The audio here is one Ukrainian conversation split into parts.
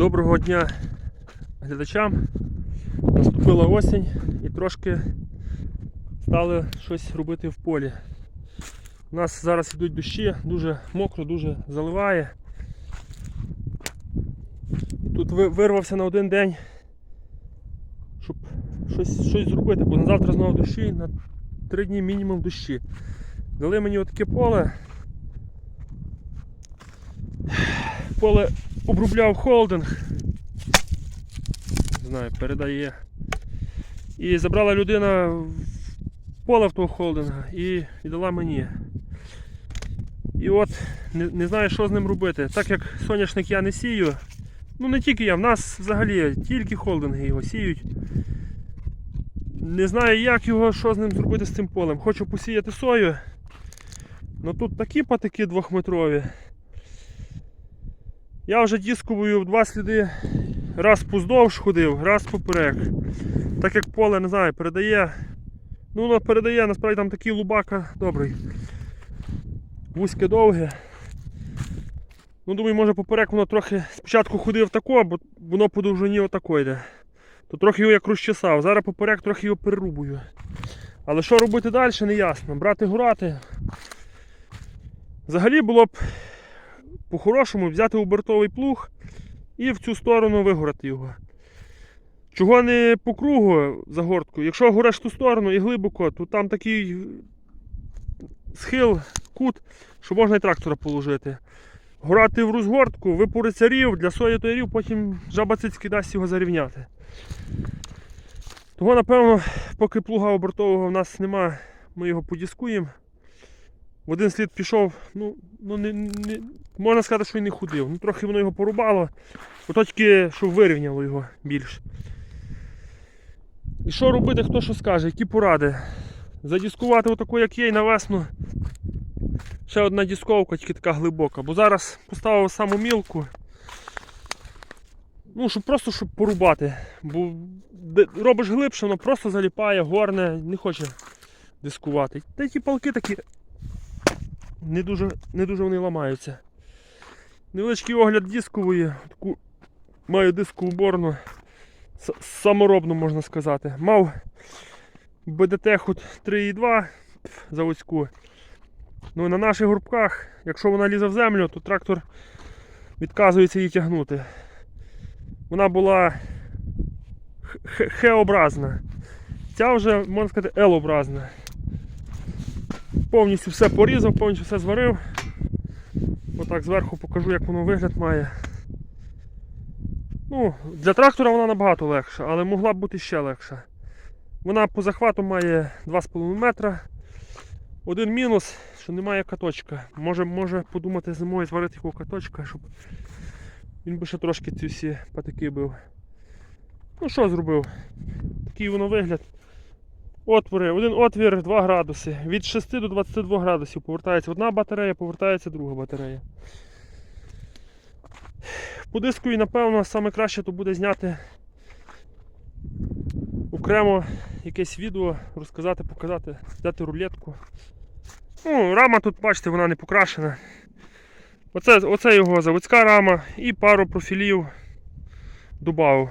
Доброго дня глядачам. Наступила осінь і трошки стали щось робити в полі. У нас зараз йдуть дощі, дуже мокро, дуже заливає. Тут вирвався на один день, щоб щось, щось зробити, бо на завтра знову дощі, на три дні мінімум дощі. Дали мені отаке поле. Поле обробляв холдинг. Не знаю, передає. І забрала людина в поле в того холдинга і віддала мені. І от не, не знаю, що з ним робити. Так як соняшник я не сію. Ну не тільки я, в нас взагалі тільки холдинги його сіють. Не знаю, як його, що з ним зробити з цим полем. Хочу посіяти сою. Ну тут такі патики двохметрові. Я вже дисковою в два сліди раз поздовж ходив, раз поперек. Так як поле, не знаю, передає. Ну воно передає, насправді там такий лубака добрий. Вузьке довге. Ну, думаю, може поперек воно трохи спочатку ходив тако, бо воно по довжині отако йде. То трохи його як розчесав. Зараз поперек трохи його перерубую. Але що робити далі, не ясно. Брати гурати. Взагалі було б по-хорошому взяти обертовий плуг і в цю сторону вигорати його. Чого не по кругу загортку? Якщо гореш ту сторону і глибоко, то там такий схил, кут, що можна і трактора положити. Горати в розгортку, випориться рів, для сої той потім жаба цицьки дасть його зарівняти. Того, напевно, поки плуга обертового в нас нема, ми його подіскуємо. В один слід пішов, ну, ну не, не, можна сказати, що й не ходив. Ну, трохи воно його порубало, ото тільки, щоб вирівняло його більш. І що робити, хто що скаже, які поради? Задіскувати отаку, як є, і на весну. Ще одна дісковка, тільки така глибока. Бо зараз поставив саму мілку. Ну, щоб просто щоб порубати. Бо робиш глибше, воно просто заліпає, горне, не хоче дискувати. Та й ті палки такі не дуже, не дуже вони ламаються. Невеличкий огляд дискової. Таку маю дискову борну. С- Саморобну можна сказати. Мав БДТ хоч 3,2 заводську. Ну на наших горбках, якщо вона лізе в землю, то трактор відказується її тягнути. Вона була Х-образна. Ця вже, можна сказати, Л-образна. Повністю все порізав, повністю все зварив. Отак зверху покажу, як воно вигляд має. Ну, для трактора вона набагато легша, але могла б бути ще легша. Вона по захвату має 2,5 метра. Один мінус, що немає каточка. Може, може подумати зимою зварити якого каточка, щоб він би ще трошки ці всі патики бив. Ну що зробив? Такий воно вигляд. Отвори, один отвір 2 градуси. Від 6 до 22 градусів повертається одна батарея, повертається друга батарея. По дискові, напевно, саме краще то буде зняти окремо якесь відео, розказати, показати, взяти рулетку. Ну, рама тут, бачите, вона не покрашена. Оце, оце його заводська рама і пару профілів додав.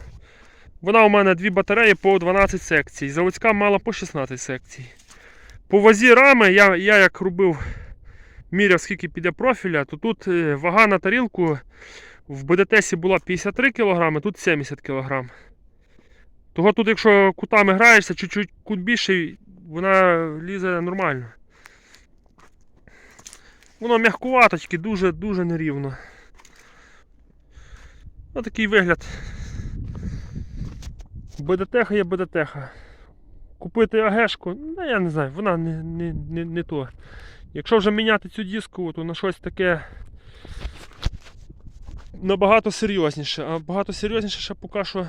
Вона у мене дві батареї по 12 секцій. Заводська мала по 16 секцій. По вазі рами я, я як робив, міряв скільки піде профіля, то тут е, вага на тарілку в БДТСі була 53 кг, тут 70 кг. Того тут, якщо кутами граєшся, чуть-чуть кут більший, вона лізе нормально. Воно м'ягкувато, тільки дуже-дуже нерівно. Ось такий вигляд. БДТХ є БДТХ. Купити АГшку, ну я не знаю, вона не, не, не, не то. Якщо вже міняти цю дискову, то на щось таке набагато серйозніше. А багато серйозніше ще поки що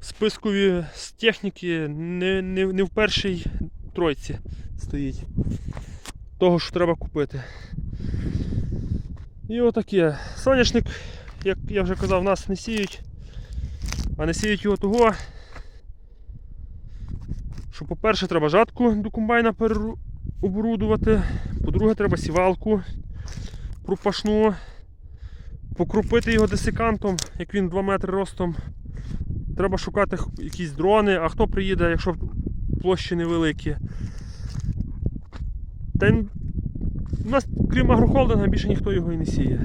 в спискові з техніки не, не, не в першій тройці стоїть. Того, що треба купити. І отаке. Соняшник, як я вже казав, нас не сіють. А не сіють його того. Що, по-перше, треба жатку до комбайна переоборудувати. По-друге, треба сівалку пропашну. покрупити його десикантом, як він 2 метри ростом. Треба шукати якісь дрони, а хто приїде, якщо площі невеликі. Та у нас, крім агрохолдинга, більше ніхто його і не сіє.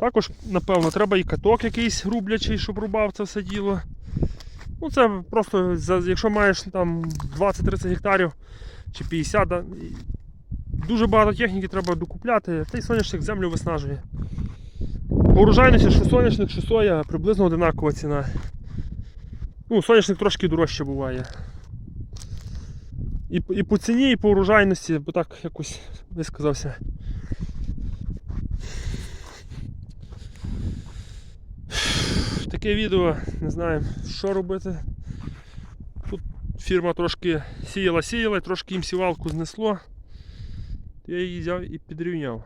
Також, напевно, треба і каток якийсь рублячий, щоб рубав це все діло. Ну, це просто, якщо маєш там 20-30 гектарів чи 50, дуже багато техніки треба докупляти, та й соняшник землю виснажує. По урожайності, що соняшник, що соя, приблизно одинакова ціна. Ну, соняшник трошки дорожче буває. І, і по ціні, і по урожайності, бо так якось висказався. Таке відео, не знаю, що робити. Тут фірма трошки сіяла-сіяла, трошки їм сівалку знесло. Я її взяв і підрівняв.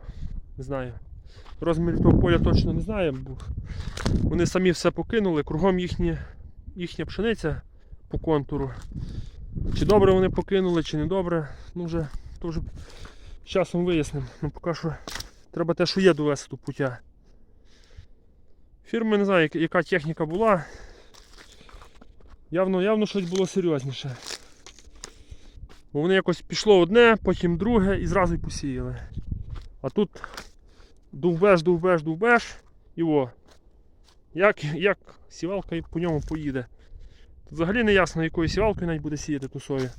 Не знаю. Розмір того поля точно не знаю, бо вони самі все покинули, кругом їхні, їхня пшениця по контуру. Чи добре вони покинули, чи не добре, ну вже, то вже з часом вияснимо. Ну поки що треба те, що є довести до пуття. Фірми не знаю, яка- техніка була. Явно, явно щось було серйозніше. Бо вони якось пішло одне, потім друге і зразу й посіяли. А тут довбеш, довбеш, довбеш і о. Як, як сівалка по ньому поїде. Тут взагалі не ясно, якою сівалкою навіть буде сіяти ту сою.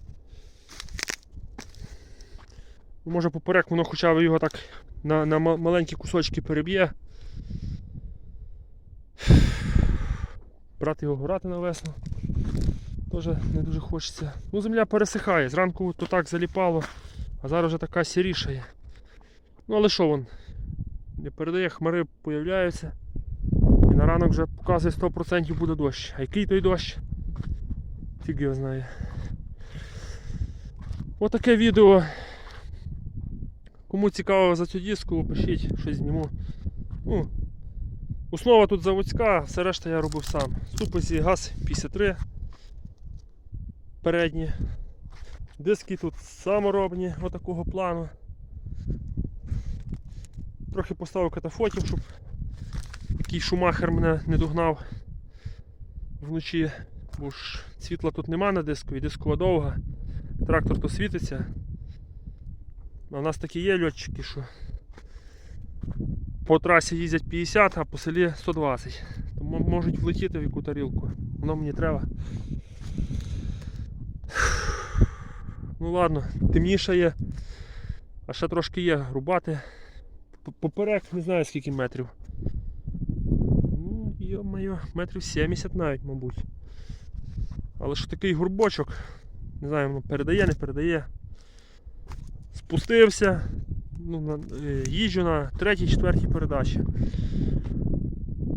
Може поперек воно хоча б його так на, на маленькі кусочки переб'є. Брати його горати на весну. Теж не дуже хочеться. Ну, земля пересихає. Зранку то так заліпало, а зараз вже така сірішає. Ну але що вон? Не передає, хмари появляються. І на ранок вже показує 100% буде дощ. А який той дощ? Фіг його знає. Отаке відео. Кому цікаво за цю диску, пишіть, щось зніму. Ну, Основа тут заводська, все решта я робив сам. Ступиці газ 53 передні. Диски тут саморобні, отакого плану. Трохи поставив катафотів, щоб який шумахер мене не догнав вночі, бо ж світла тут нема на диску і дискова довга. Трактор то світиться. А у нас такі є льотчики, що по трасі їздять 50, а по селі 120. Тому можуть влетіти в яку тарілку. Воно мені треба. Ну ладно, темніше є. А ще трошки є рубати. П- Поперек не знаю скільки метрів. Ну, йо-моє, метрів 70 навіть, мабуть. Але ж такий горбочок. Не знаю, воно передає, не передає. Спустився. Ну, е, їжджу на третій, четвертій передачі.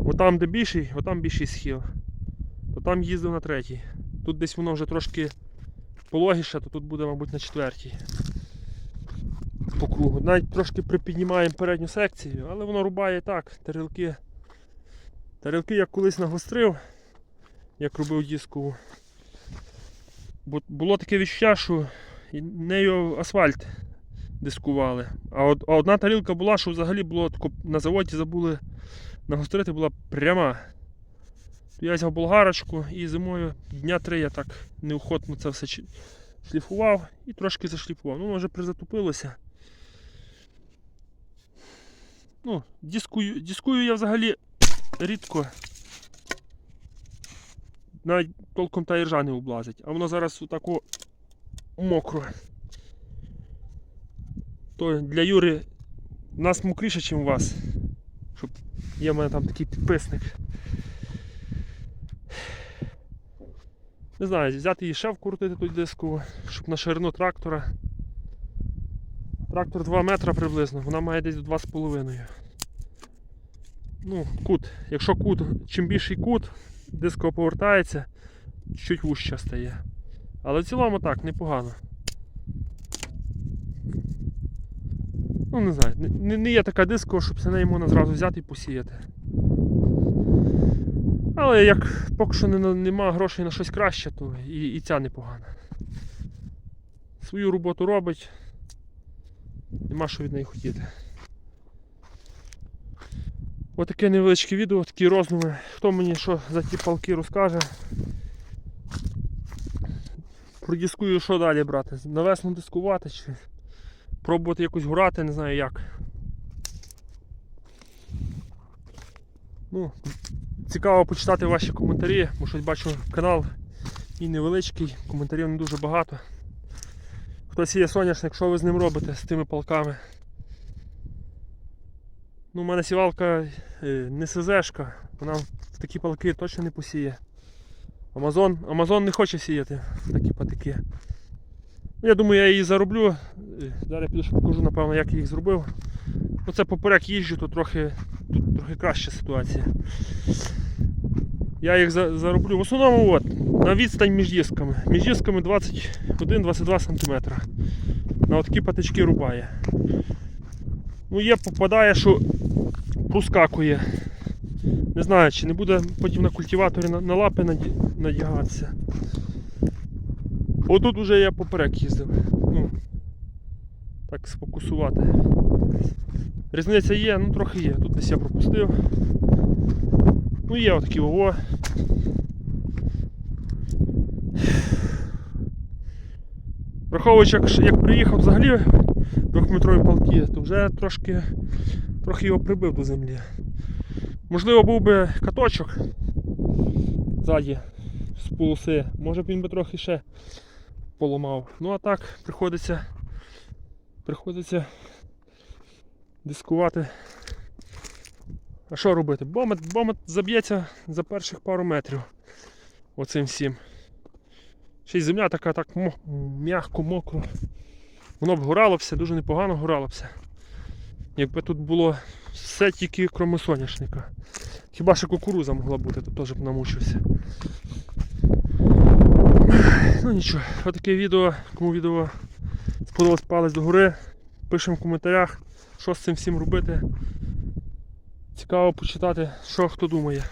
Отам, де більший, отам більший схил. То там їздив на третій. Тут десь воно вже трошки пологіше, то тут буде, мабуть, на четвертій. По кругу. Навіть трошки припіднімаємо передню секцію, але воно рубає так, тарілки. Тарілки я колись нагострив, як робив дискову. Бо було таке відчуття, що нею асфальт дискували. А, од, а одна тарілка була, що взагалі було тако, на заводі забули нагострити, була пряма. Я взяв болгарочку і зимою дня три я так неохотно це все шліфував і трошки зашліфував. Ну, вже призатупилося. Ну, дискую, дискую я взагалі рідко. Навіть толком та іржа не облазить, а воно зараз отако мокро. То для Юри нас мокріше, ніж у вас. Щоб є в мене там такий підписник. Не знаю, взяти її ще вкрутити тут диску, щоб на ширину трактора. Трактор 2 метра приблизно, вона має десь 2,5. Ну, кут. Якщо кут, чим більший кут, диско повертається, чуть вужче стає. Але в цілому так, непогано. Ну, не знаю, не- не, є така диско, щоб неї можна зразу взяти і посіяти. Але як поки що не, нема грошей на щось краще, то і, і ця непогана. Свою роботу робить, нема що від неї хотіти. Отаке невеличке відео, такі роздуми. Хто мені що за ті палки розкаже. Продіскую, що далі брати. На весну дискувати чи пробувати якось грати, не знаю як. Ну, цікаво почитати ваші коментарі, бо щось бачу канал і невеличкий, коментарів не дуже багато. Хтось є соняшник, що ви з ним робите, з тими палками. Ну, у мене сівалка е, не СЗшка, вона в такі палки точно не посіє. Амазон, Амазон не хоче сіяти такі патики. Ну, Я думаю, я її зароблю. Е, Зараз піду покажу, напевно, як я їх зробив. Ну, це поперек їжджу, то трохи, тут трохи краща ситуація. Я їх зароблю. В основному от, на відстань між дисками. Між дисками 21-22 см. На такі патички рубає. Ну, є, попадає, що проскакує. Не знаю, чи не буде потім на культиваторі на лапи надягатися. Отут уже я поперек їздив. Ну, так сфокусувати. Різниця є, ну трохи є. Тут десь я пропустив. Ну є отакі ОВО. Враховуючи, як, як приїхав взагалі двохметрові палки, то вже трошки трохи його прибив до землі. Можливо, був би каточок ззаді з полоси, може б він би трохи ще поламав. Ну а так приходиться приходиться дискувати. А що робити? Бомет, бомет заб'ється за перших пару метрів оцим всім. Ще й земля така так м'яко, мокро. Воно б горало все, дуже непогано горало все. Якби тут було все тільки кроме соняшника. Хіба що кукуруза могла бути, то теж б намучився. Ну нічого, отаке відео. Кому відео сподобалось палець до гори. Пишемо в коментарях, що з цим всім робити. Цікаво почитати, що хто думає.